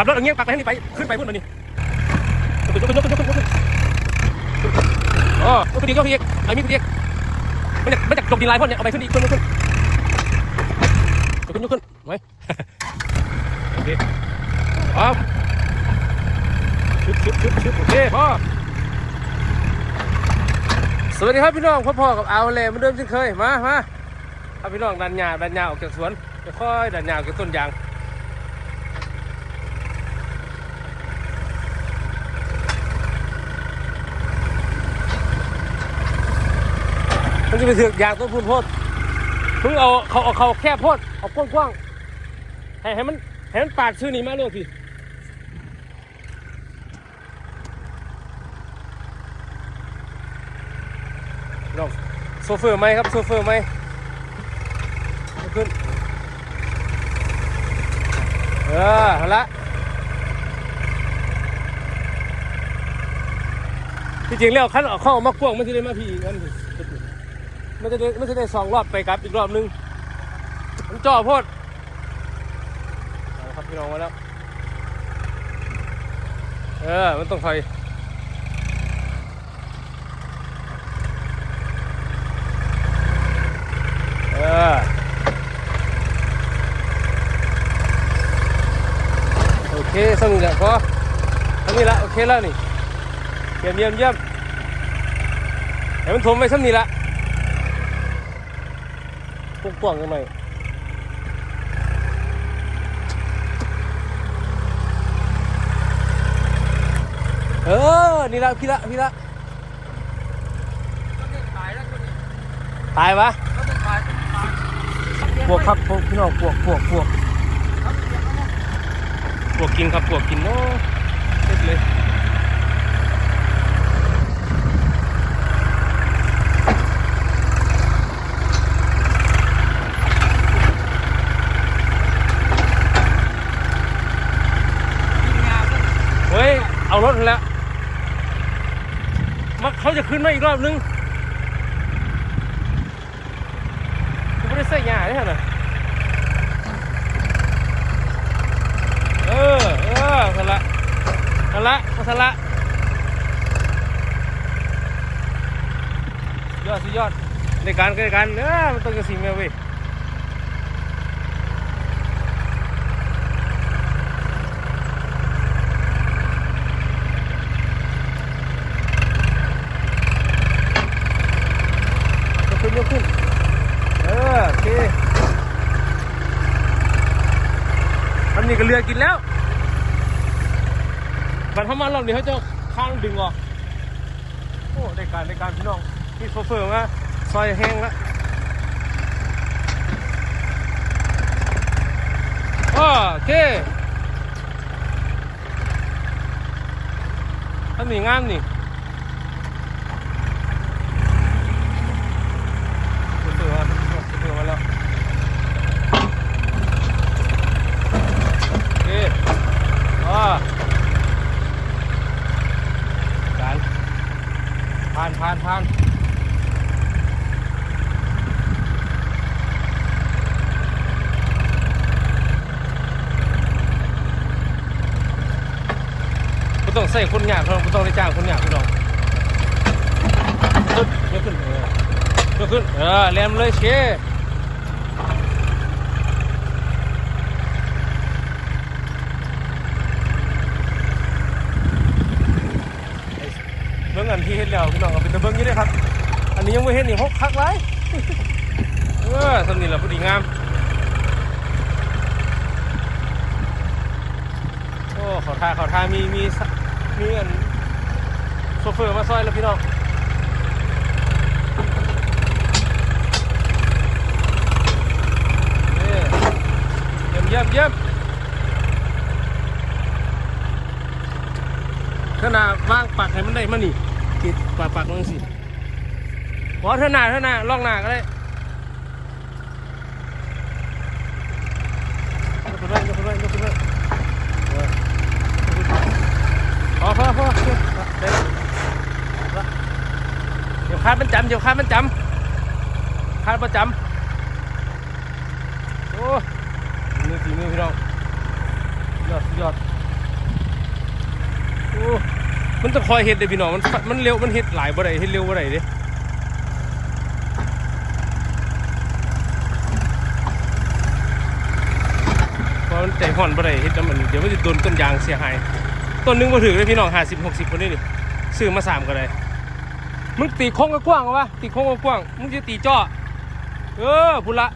ลับรถเอางเงี้ยปักไปให้นี่ไปขึ้นไปพุ่นมานี่ยกขึ้นยกขึ้นยกขึ้นยกขึ้นอ๋อยกขึ้นอีกยกขึ้นอีกไอ้มีขึ้นอีกไม่จากไม่จากจมดินลายพ่นเนี่ยเอาไปขึ้นอีกขึ้นยกขึ้นยกขึ้นยกขึ้นไว้โอเคพร้อมชุบชุบชุบชุบโอเคพอสวัสดีครับพี่น้องพ่อๆกับเอาเลยเหมือนเดิมเช่นเคยมามาครับพี่น้องดันหญ้าดันหญ้าออกจากสวนค่อยดันหญ้าออกจากต้นยาง มันจะไปถือกยางต้นพูนโพดเพิ่งเอาเขาเอาเขาแค่โพดเอากว้างๆให้ให้มันให้มันปาดชื่อนี้มาเลยพี่ลองโซเฟอร์ไหมครับโซเฟอร์ไหมขึ้นเออเอาละที่จริงแล้วขั้นเอาเข้ามากว้างมันจะได้มาพี่กันพี่ มันจะได้มันจะได้สองรอบไปครับอีกรอบนึงมันจ่อโพดเอาละครับพี่น้องมาแล้ว เออ มันต้องถอยเออโอเคสั่งจากพอทั้งนี้ละโอเคแล้วนี่เยี่ยมเยี่ยมเยี่ยมเดี๋ยวมันถมไปสั่งนี้ละ กกว้างยังไงเออ นี่ละพี่ละพี่ละตายปะพวกครับพวกพี่น้องพวกพวกพวกพวกกินครับพวกกินโอ้เสร็จเลยเฮ้ย เอารถแล้วมา เขาจะขึ้นมาอีกรอบนึงกูไม่ได้ใส่ยาได้ไหมเออ เออทันละทันละทันละยอดสุดยอดในการในการเออมันต้องกระสิงแมวเว้ย ยกขึ้นยกขึ้น เออโอเคทำนี่ก็เรือกินแล้วบันเข้ามาร อบนี้เขาจะข้างดึงออก โอ้ในการในการพี่น้องพี่โซเฟอร์มาซอยแห้งละโอเคทำนี่งามนี่ เสือเสือมาแล้วโอเคอ่าการผ่านผ่านผ่านกู ต้องใส่คนหยาบเราต้องได้จ้างคนหยาบพี่น้องขึ้นยกขึ้นเออยกขึ้นเออแรมเลยเชเบิ้องอันที่เห็นแล้วพี่น้องเอาไปตะเบิ้องอยี่ได้ครับ อันนี้ยังไม่เห็นนี่หกคักไว้เออสำนีแหละพอดีงามโอ้ขาท่าขาท่ามีมี มีอันโซเฟอร์มาซอยแล้วพี่น้องเยเยี่ยมเยี่ยมเยี่ยมขนาดวางปักให้มันได้มานี่ติดปักปักมันสิขอเท่าหน้าเท่าหน้าล่องหน้าก็ได้ยกขึ้นไว้ยกขึ้นไว้ยกขึ้นไว้เออ พอพอพอเดี๋ยวเดี๋ยวคาดมันจำเดี๋ยวคาดมันจำคาดประจำโอ้มือฝีมือพี่น้องยอดยอดอ้มันต้องคอยเฮ็ดเด้พี่น้องมันมันเร็วมันเฮ็ดหลายบ่ได้เฮ็ดเร็วบ่ได้เด้เพราะมันใจห่อนบ่ได้เฮ็ดแล้วมันเดี๋ยวมันจะโดนต้นยางเสียหาย ต้นหนึงบ่ถึงเลยพี่น้อง50 60คนนี้นี่ซื้อมาสามก็ได้มึงตีโค้งกว้างวะตีโค้งกว้างมึงจะตีจ้อเออพุ่นละ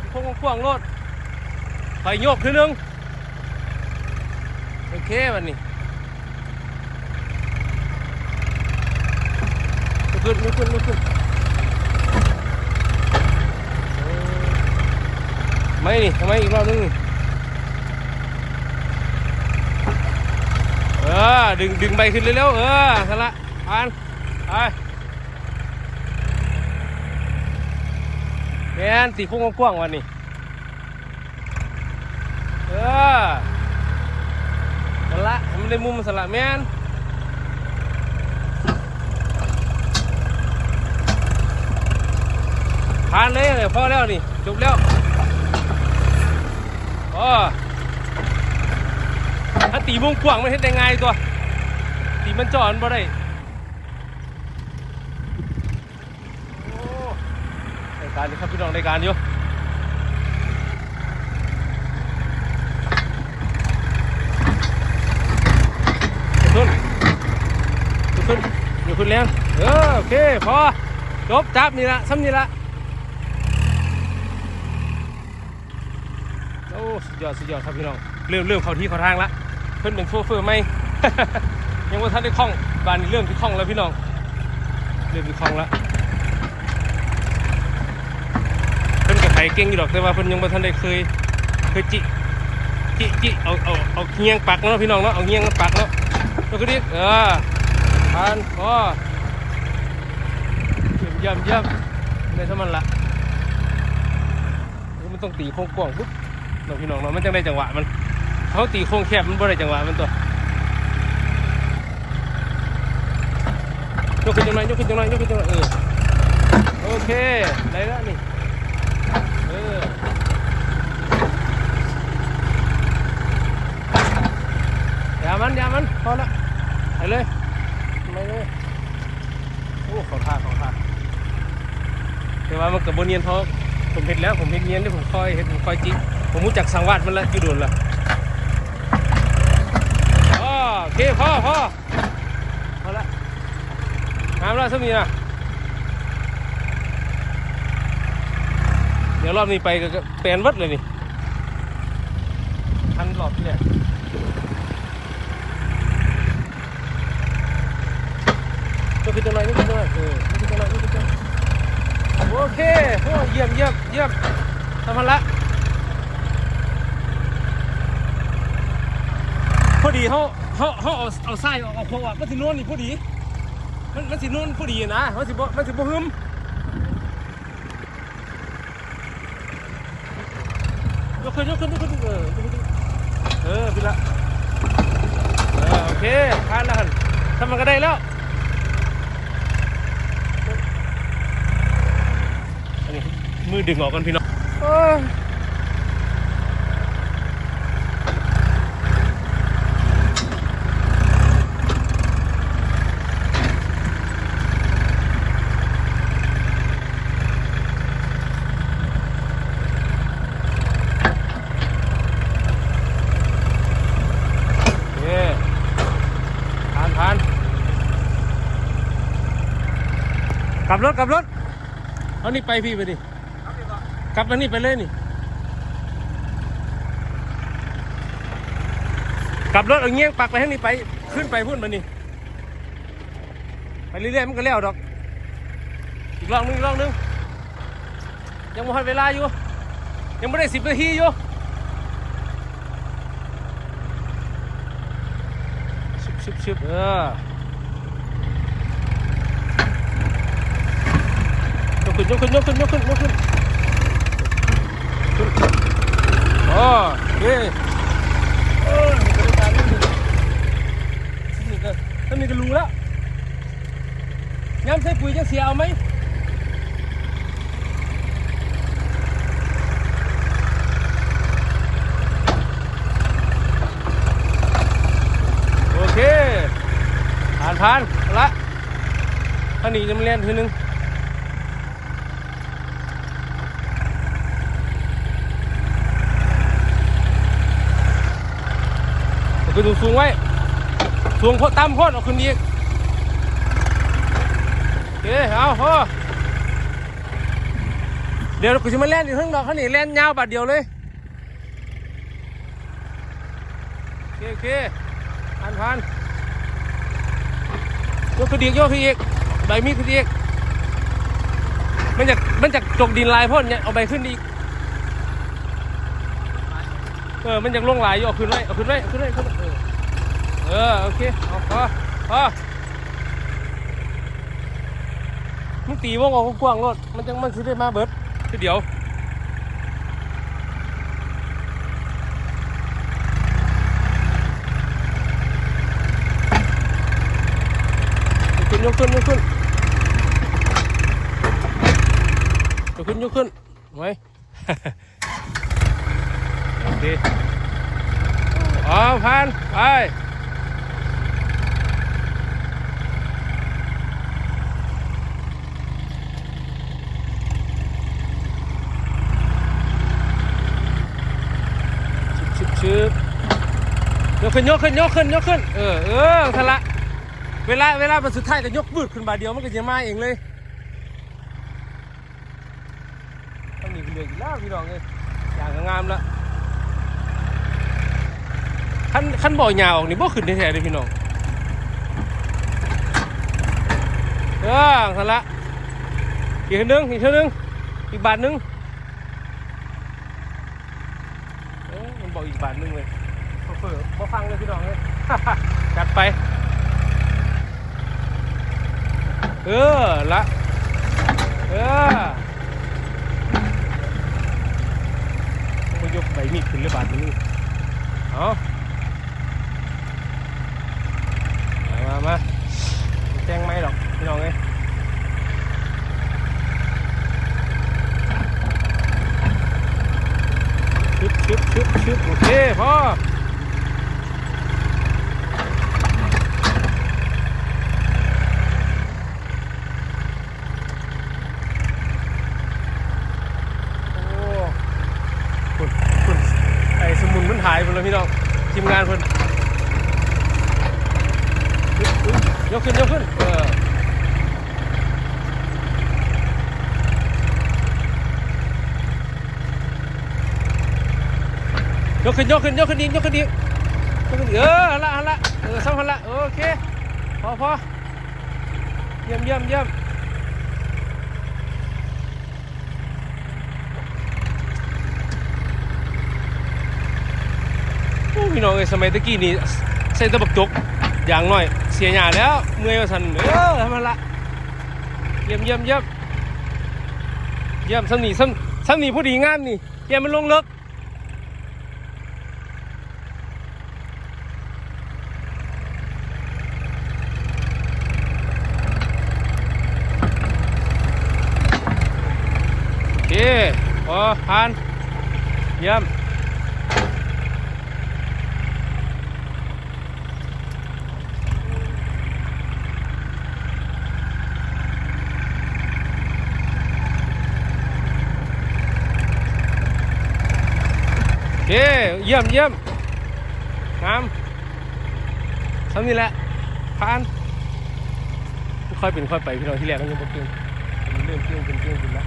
ตีโค้งกว้างๆโลดไปโยกทีนึงโอเควันนี้ลุกขึ้นลุกขึ้นลุกขึ้นไม่นี่ทำไมอีกรอบนึง เออ ดึงดึงใบขึ้นเร็วๆเออทันละอ่านไปแมนตีโค้งกว้างวันนี้เออทันละมันได้มุมสละแมนผ่านเลยเลยพอแล้วนี่จบแล้วอ๋อ ถ้าตีมุมกว้างมันเห็นได้ง่ายตัว ตีมันจอดบ่ได้โอ้ได้การอยู่ครับพี่น้องได้การอยู่ขึ้นขึ้นอยู่ขึ้นแล้วเออโอเคพอจบจับนี่ละซ้ำนี่ละโอ้สุดยอดสุดยอดครับพี่น้องเริ่มเริ่มเข้าที่เข้าทางละ เพิ่นเป็นโชเฟอร์ไหม ยังว่าท่านได้คล่องบานนี้เริ่มที่คล่องแล้วพี่น้องเริ่มที่คล่องแล้วเพิ่นกับไผเก่งอยู่ดอกแต่ว่าเพิ่นยังบ่าทันได้เคยเคยจิจิจิเอาเอาเอาเงียงปักเนาะพี่น้องเนาะเอาเงียงปักเนาะแล้วก็ดิเออผ่านพอเยี่ยมเยี่ยมเยี่ยมในสมันละมันต้องตีโค้งกว้างปุ๊บน้องพี่น้องเนาะมันจังได้จังหวะมัน เขาตีโค้งแคบมันบ่ได้จังหวะมันตัวยกขึ้นจังหน่อยยกขึ้นจังหน่อยยกขึ้นจังหน่อยเออโอเคได้แล้วนี่เอออย่ามันอย่ามันพอละไปเลยไปเลยโอ้ขอท่าขอท่าแต่ว่ามันกับบนเนียนเพราะผมเห็นแล้วผมเห็นเนียนที่ผมคอยเห็นผมคอยจิกผมรู้จักสังวาดมันละอยู่โดนละอ๋อโอ เคพ่อพ่อพอละน้ำละสักนิดนะเดี๋ยวรอบนี้ไปก็แปลนวัดเลยนี่ทันรอบที่เนี่ยกขึ้นจังหน่อยยกขึ้นจังหน่เออยกขึ้นจังหน่อยยกขึ้นจังหนโอเคโอ้เยี่ยมเยี่ยมเยี่ยมทำมันละพอดีเขา เขาเขาเอาเอาไส้เอาเอาโคอะมันสินวลนี่พอดี มันมันสินวลพอดีนะมันสิบ่มันสิบ่หึมยกขึ้นยกขึ้นยกขึ้นเออเออพี่ละเออโอเคผ่านแล้วกันทำมันก็ได้แล้วอันนี้มือดึงออกกันพี่น้องโอ้ย เย้ผ่านผ่าน กลับรถกลับรถเอานี่ไปพี่ไปดิกลับมานี่ไปเลยนี่กลับรถเอาเงี้ยงปักไปให้นี่ไปขึ้นไปพุ่นมานี่ไปเรื่อยๆมันก็แล้วดอก อีกรอบนึงอีกรอบนึงยังไม่ทันเวลาอยู่ ยังไม่ได้สิบนาทีอยู่ชึบชึบชึบเออยก ขึ้นยกขึ้นยกขึ้นยกขึ้นยกขึ้นอ๋อโอเคเออนี่ก็ได้ารนี่นี่ก็ท่ามีก็รู้แล้วย้ำใส่ปุ๋ยจะเสียเอาไหมโอเคผ่านเอาละอันนี้จะมาเล่นทีนึงเอาขึ้ นสูงๆไว้ สูงโพดต่ำโพดเอาขึ้นอีกโอเคเอาพอเดี๋ยวกูจะมาเล่นอยู่ข้างนอกเขาหนีเล่นยาวบาดเดียวเลยโอเคโอเคผ่านผ่านยกขึ้นอีกยกขึ้นอีกใบมีดขึ้นอีกมันจะมันจะจกดินลายพ่นเนี่ยเอาใบขึ้นอีก เออ มันจะลงหลายอยู่เอาขึ้นไว้เอาขึ้นไว้เอาขึ้นไว้ขึ้นไว้เออเออ โอเคเอาพอพอมึงตีวงออกกว้างรถมันจังมันสิได้มาเบิดทีเดียวขึ้นยกขึ้นยกขึ้นยกขึ้นยกขึ้นไว้ โอเคอ๋อผ่านไปชึบชึบยกขึ้นยกขึ้นยกขึ้นยกขึ้น เออเออทะละ เวลาเวลามันสุดท้ายก็ยกบืดขึ้นบาทเดียวมันก็จะมาเองเลยต้องมีเหลืออีกแล้วพี่น้องเลยอย่างงามละ ขั้นขั้นบ่อยาวออกนี่บ่ขึ้นแท้ๆเลยพี่น้องเออทะละอีกคนนึงอีกคนนึงอีกบาทนึงเอ้ยมันบอกอีกบาทหนึงเลยเผื่อๆมาฟังเลยพี่น้องเลยจัดไป เออละเออมายกใบมีดขึ้นเลยบาทหนึงเอามามามา แจ้งไม่หรอกพี่น้องเลยชิบชิบชิบชิบโอเคพอ โอ้คุณคุณไอ้สมุนมันหายไปแล้วพี่น้องทีมงานเพิ่นอึ๊บอึ๊บยกขึ้นยกขึ้นเออ ยกขึ้นยกขึ้นยกขึ้นอียกขึ้นอียกขึ้นเออหันละหันละเออซ้ำหันละโอเคพอพอเยี่ยมเยี่ยมเยี่ยมโอ้พี่น้องไอ้สมัยตะกี้นี่ใส่ตะบักจกอย่างหน้อยเสียหยาแล้วเมื่อยสันเออทำมันละเยี่ยมเยี่ยมเยี่ยมเยี่ยมซ้ำนี่ซ้ำซ้ำนี่ผู้ดีงามนี่เยี่ยมมันลงเลิก โอเคพอ ผ่าน เยี่ยมโอเคเยี่ยมเยี่ยมงามทำนี่แหละผ่านค่อยเป็นค่อยไปพี่น้องที่แรกก็ยังบ่เก่งมันเริ่มเก่งเป็นเก่งขึ้นแล้ว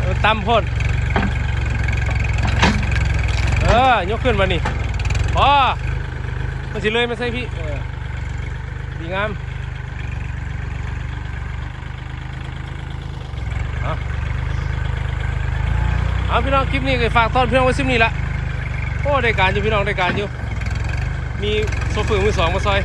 เออ ตำพ่นเออยกขึ้นมานี่พอมันสิเลยไม่ใช่พี่ดีงามเอาเอาพี่น้องคลิปนี้ก็ฝากตอนพี่น้องไว้ซิมนี้ละโอ้ได้การอยู่พี่น้องได้การอยู่ มีโซฟอร์มือสองมาซอย